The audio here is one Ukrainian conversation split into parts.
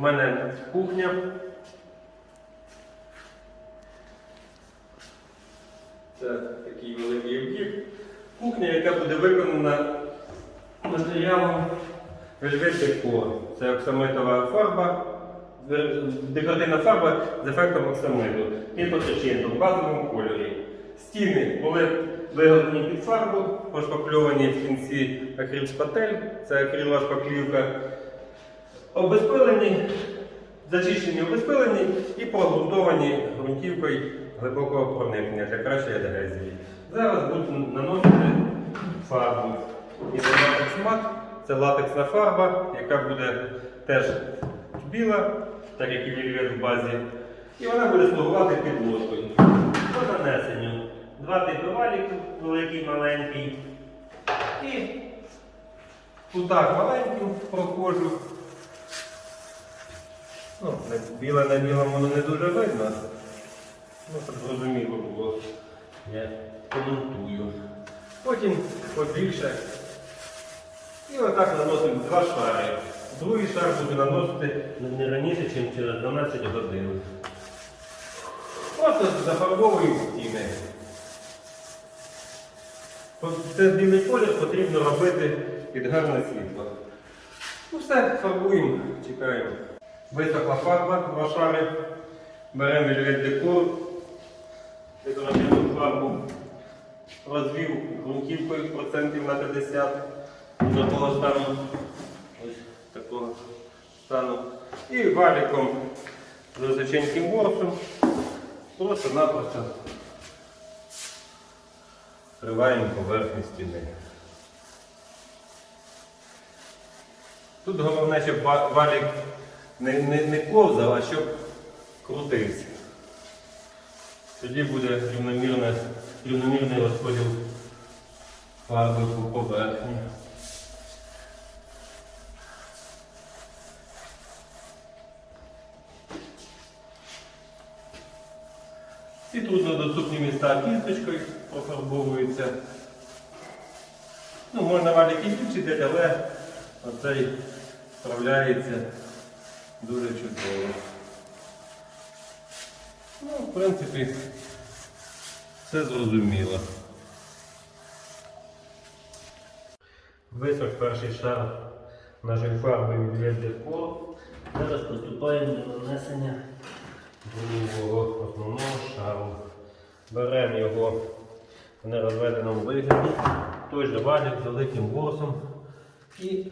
У мене кухня. Це такий великий об'єкт. Кухня, яка буде виконана матеріалом Velvet Decor. Це оксамитова фарба, декоративна фарба з ефектом оксамиту. І потрещинка в базовому кольорі. Стіни були виготовлені під фарбу, пошпакльовані в кінці акрил-шпатель, це акрилова шпаклівка. Обезпилені, зачищені обезпилені і прогрунтовані ґрунтівкою глибокого проникнення для кращої адгезії. Зараз буду наносити фарбу. І це латекс мат, це латексна фарба, яка буде теж біла, так як і вільвет в базі. І вона буде слугувати підложкою. По нанесенню. Два типи валіків, великий маленький. І кутак маленьким проходжу. Ну, біле на білому воно не дуже видно. Ну, щоб зрозуміло було. Я коментую. Потім побільше. І отак наносимо два шари. Другий шар буду наносити не раніше, ніж через 12 годин. Просто зафарбовую стіни. Це білий колір потрібно робити під гарне світло. Ну все, фарбуємо, чекаємо. Висохла фарба, два шари. Беремо вільвет декор, декоративну фарбу, розвів ґрунтівкою процентів на 50 до того стану, ось такого стану. І валіком з височеньким ворсом просто-напросто вкриваємо поверхню стіни. Тут головне, щоб валік не, не, не ковзав, а щоб крутився. Тоді буде рівномірний розподіл фарби по поверхні. І труднодоступні міста кісточкою профарбовуються. Ну, можна валіки збільшити, але оцей справляється дуже чудово. Ну, в принципі, все зрозуміло. Висох перший шар нашої фарби від декор. Зараз приступаємо до нанесення другого основного шару. Беремо його в нерозведеному вигляді, той же валік з великим ворсом і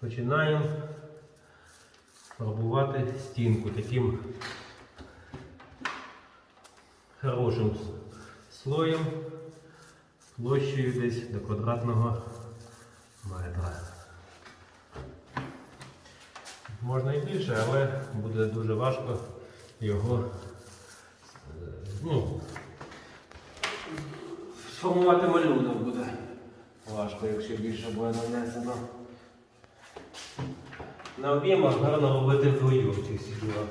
починаємо фарбувати стінку таким хорошим слоєм площею десь до квадратного метра. Можна і більше, але буде дуже важко його е, ну, сформувати малюнок буде важко, якщо більше буде нанесено. На об'ємах гарно робити вдвоєм ці всі діла.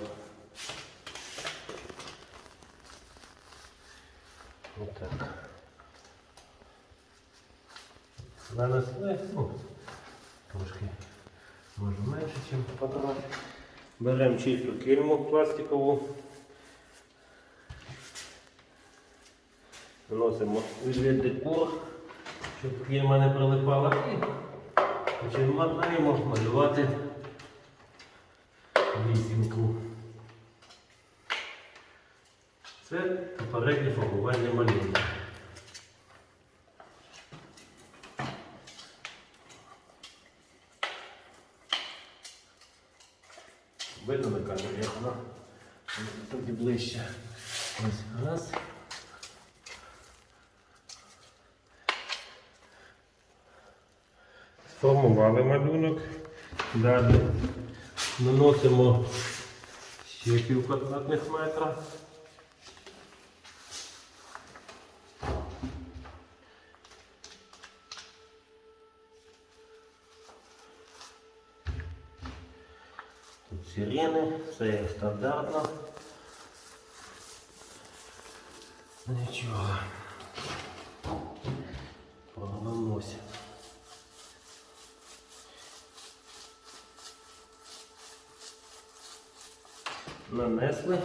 Отак. Нанесли, ну, трошки може менше, ніж квадрат. Беремо чисту кільму пластикову. Наносимо від декор, щоб кільма не прилипала і починаємо малювати вісімку. Це попереднє фарбування малюнка. Видно на камері, як вона тоді ближче. Ось раз. Сформували малюнок. Далі наносимо ще пів квадратних метра. Тут сирени, все як стандартно. Нічого. Нанесли.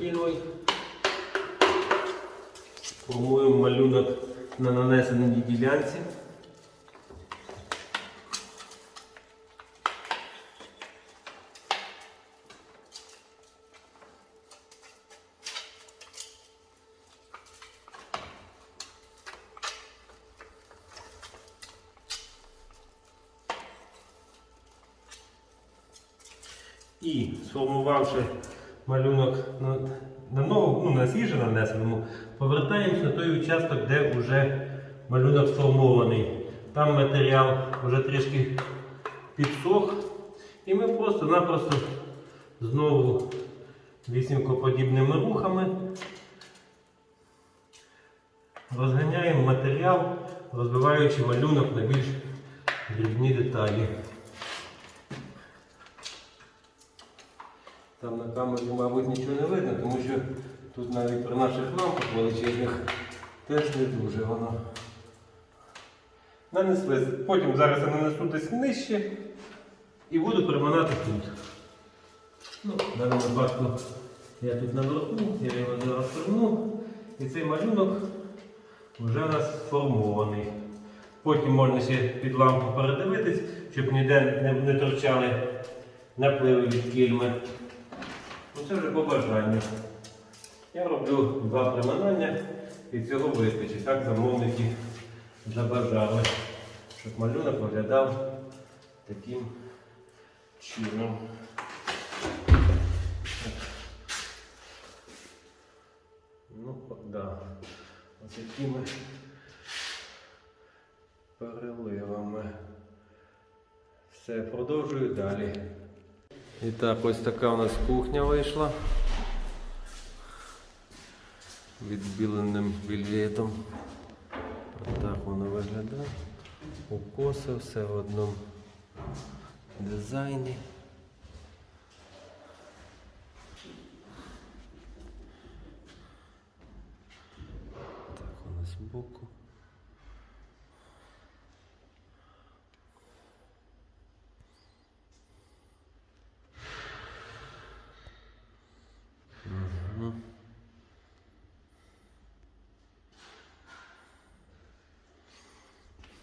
Кіною формуємо малюнок на нанесеній ділянці. І сформувавши малюнок на, на нову, ну, на свіже нанесеному, повертаємось на той участок, де вже малюнок сформований. Там матеріал вже трішки підсох. І ми просто-напросто знову вісімкоподібними рухами розганяємо матеріал, розбиваючи малюнок на більш дрібні деталі. Там на камері, мабуть, нічого не видно, тому що тут навіть при наших лампах величезних теж не дуже воно. Нанесли. Потім зараз я нанесу десь нижче і буду приминати тут. Ну, в даному я тут наверху, я його зараз верну. І цей малюнок вже у нас сформований. Потім можна ще під лампу передивитись, щоб ніде не, не торчали напливи від кільми. Це вже по бажанню. Я роблю два приминання і цього вистачить. Так замовники забажали, щоб малюнок виглядав таким чином. Ну, от, да. Ось такими переливами. Все, продовжую далі. І так, ось така у нас кухня вийшла. Відбіленим вільветом. Так воно виглядає. Укоси все в одному дизайні. Так воно збоку.